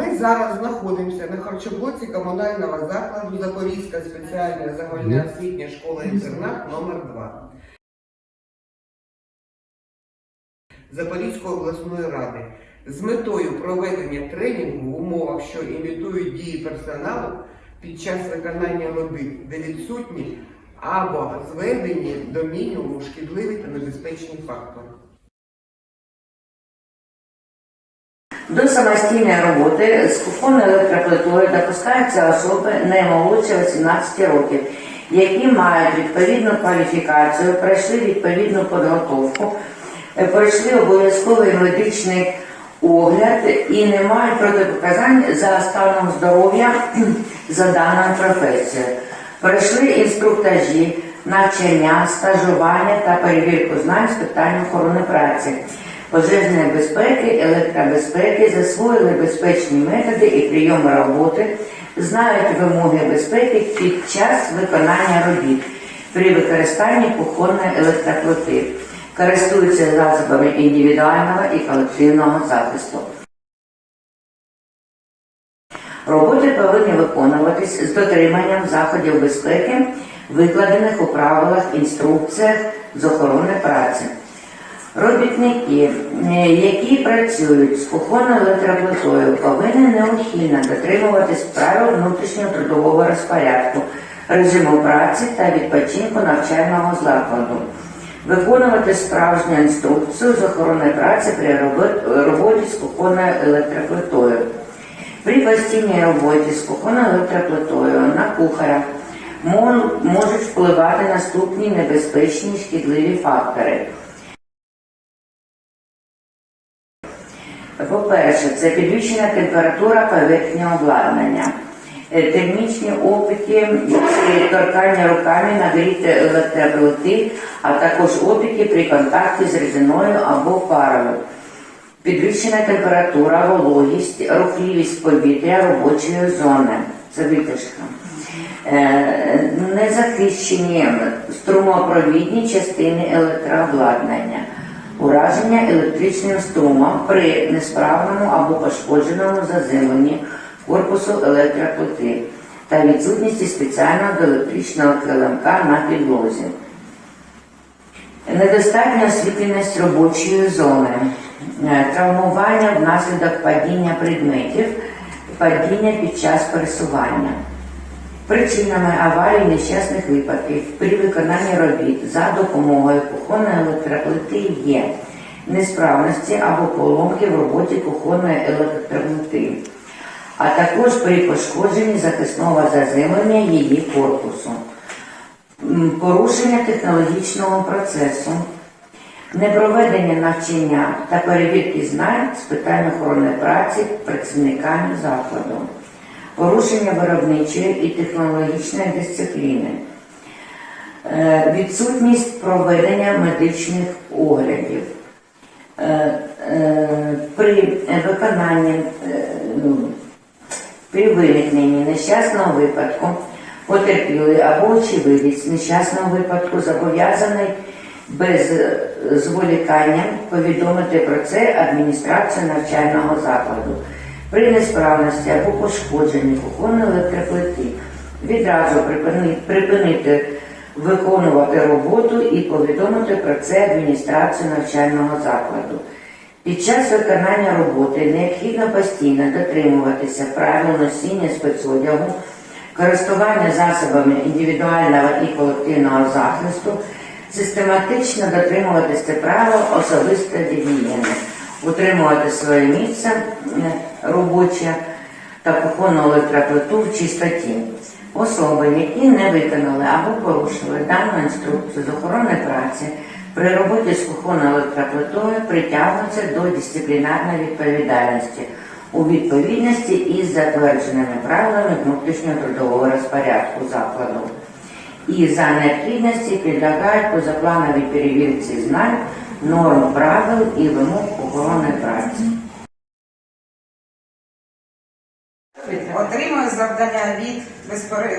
Ми зараз знаходимося на харчоблоці комунального закладу Запорізька спеціальна загальноосвітня школа-інтернат номер 2 Запорізької обласної ради. З метою проведення тренінгу в умовах, що імітують дії персоналу під час виконання робіт, де відсутні або зведені до мінімуму шкідливі та небезпечні фактори. До самостійної роботи з кухонною електроплитою допускаються особи не молодші 18 років, які мають відповідну кваліфікацію, пройшли відповідну підготовку, е, пройшли обов'язковий медичний огляд і не мають протипоказань за станом здоров'я за даною професією. Пройшли інструктажі, навчання, стажування та перевірку знань з питань охорони праці пожежної безпеки, електробезпеки, засвоїли безпечні методи і прийоми роботи, знають вимоги безпеки під час виконання робіт при використанні кухонної електроплити, користуються засобами індивідуального і колективного захисту. Роботи повинні виконуватись з дотриманням заходів безпеки, викладених у правилах інструкціях з охорони праці. Робітники, е, які працюють з кухонною електроплитою, повинні неухильно дотримуватись правил внутрішнього трудового розпорядку, режиму праці та відпочинку навчального закладу, виконувати справжню інструкцію з охорони праці при роботі з кухонною електроплитою. При постійній роботі з кухонною електроплитою на кухаря можуть впливати наступні небезпечні шкідливі фактори. По-перше, це підвищена температура поверхні обладнання, Е, термічні опіки торкання руками нагріти електроплити, а також опіки при контакті з рідиною або парою. Підвищена температура, вологість, рухливість повітря робочої зони. Це витяжка. Е, Незахищені струмопровідні частини електрообладнання, ураження електричним струмом при несправному або пошкодженому заземленні корпусу електроплити та відсутності спеціального електричного килимка на підлозі. Недостатня освітленість робочої зони, е, травмування внаслідок падіння предметів, падіння під час пересування. Причинами аварій нещасних випадків при виконанні робіт за допомогою кухонної електроплити є несправності або поломки в роботі кухонної електроплити, а також при пошкодженні захисного заземлення її корпусу. Порушення технологічного процесу, непроведення навчання та перевірки знань з питань охорони праці працівниками закладу, порушення виробничої і технологічної дисципліни, е, відсутність проведення медичних оглядів. Е, е, При виконанні ну, при виникненні нещасного випадку потерпілий або очевидець нещасного випадку зобов'язаний без зволікання повідомити про це адміністрацію навчального закладу. При несправності або пошкодженні кухонної електроплити відразу припинити виконувати роботу і повідомити про це адміністрацію навчального закладу. Під час виконання роботи необхідно постійно дотримуватися правил носіння спецодягу, користування засобами індивідуального і колективного захисту, систематично дотримуватися правил особистої гігієни, утримувати своє місце е, робоче та кухонну електроплиту в чистоті. Особи, які не виконали або порушили дану інструкцію з охорони праці при роботі з кухонною електроплитою притягнуться до дисциплінарної відповідальності у відповідності із затвердженими правилами внутрішнього трудового розпорядку закладу. І за необхідності підлягають позаплановій перевірці знань, норм правил і вимог охорони праці. Отримую завдання від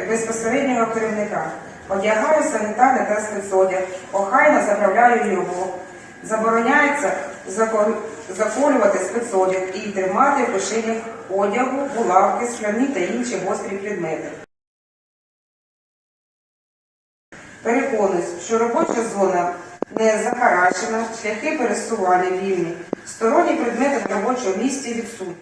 безпосереднього керівника. Одягаю санітарний та спецодяг, охайно заправляю його. Забороняється заколювати спецодяг і тримати в кишені одягу, булавки, скляні та інші гострі предмети. Переконуюсь, що робоча зона не захаращена, шляхи пересування вільні, сторонні предмети на робочому місці відсутні.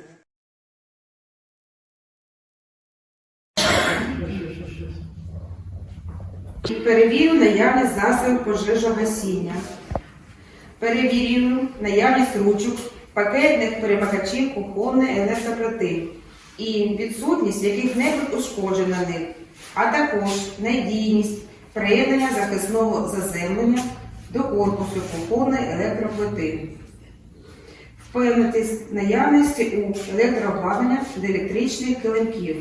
Перевірю наявність засобів пожежогасіння. Перевірю наявність ручок, пакетних перемикачів кухонної електроплити і відсутність яких-небудь ушкоджень на них, а також надійність приєднання захисного заземлення до корпусу кухонної електроплити. Впевнитись наявності у електрообладнання електричних килимків.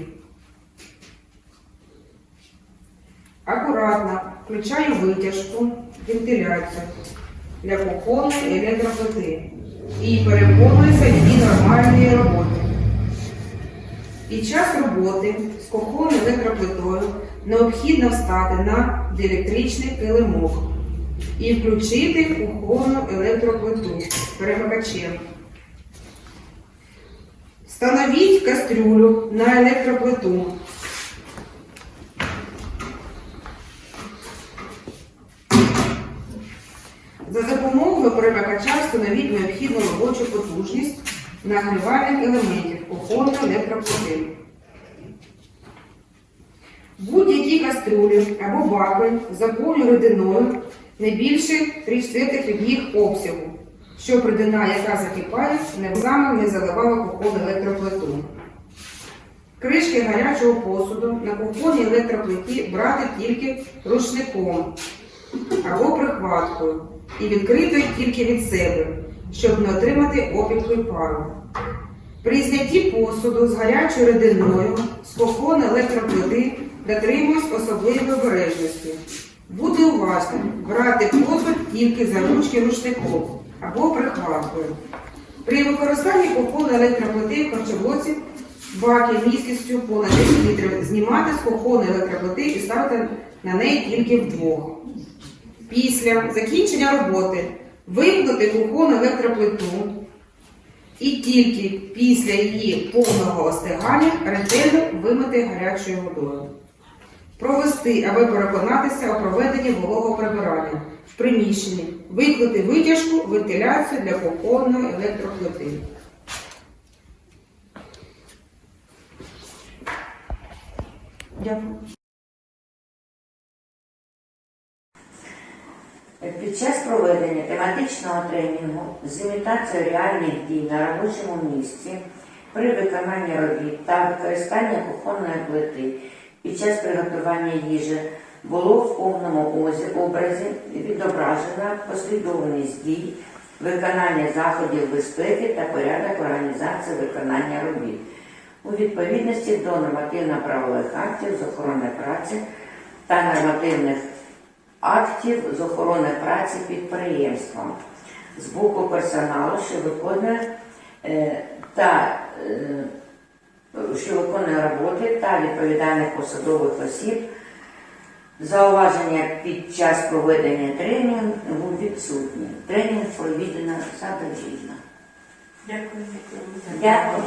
Акуратно включаю витяжку, вентиляцію для кухонної електроплити і переконуюся в її нормальної роботи. Під час роботи з кухонною електроплитою необхідно встати на електричний килимок і включити кухонну електроплиту перемикачем. Встановіть кастрюлю на електроплиту. За допомогою перемикача встановіть необхідну робочу потужність нагрівальних елементів кухонної електроплити. Будь-які кастрюлі або баки заповню рідиною не більше 3 четвертих від їх обсягу, щоб рідина, яка закипає, не саме не заливала кухонну електроплиту. Кришки гарячого посуду на кухонній електроплиті брати тільки рушником або прихваткою і відкритою тільки від себе, щоб не отримати опіку пару. При знятті посуду з гарячою рідиною з кухонної електроплити дотримуюсь особливої обережності. Буде уважним брати посуд тільки за ручки рушником або прихваткою. При використанні кухонної електроплити в харчоблоці баки міськістю понад 10 літрів знімати з кухонної електроплити і ставити на неї тільки вдвох. Після закінчення роботи вимкнути кухонну електроплиту і тільки після її повного остигання ретельно вимити гарячою водою. Провести, аби переконатися у проведенні вологого прибирання в приміщенні, виклити витяжку, вентиляцію для кухонної електроплити. Дякую. Під час проведення тематичного тренінгу з імітацією реальних дій на робочому місці при виконанні робіт та використанні кухонної плити під час приготування їжі було в повному образі відображена послідовність дій, виконання заходів безпеки та порядок організації виконання робіт. У відповідності до нормативно-правових актів з охорони праці та нормативних актів з охорони праці підприємством з боку персоналу, що виконує е, та е, що виконує роботи та відповідальних посадових осіб. Зауваження під час проведення тренінгу відсутні. Тренінг проведено задовільно. Дякую. Дякую.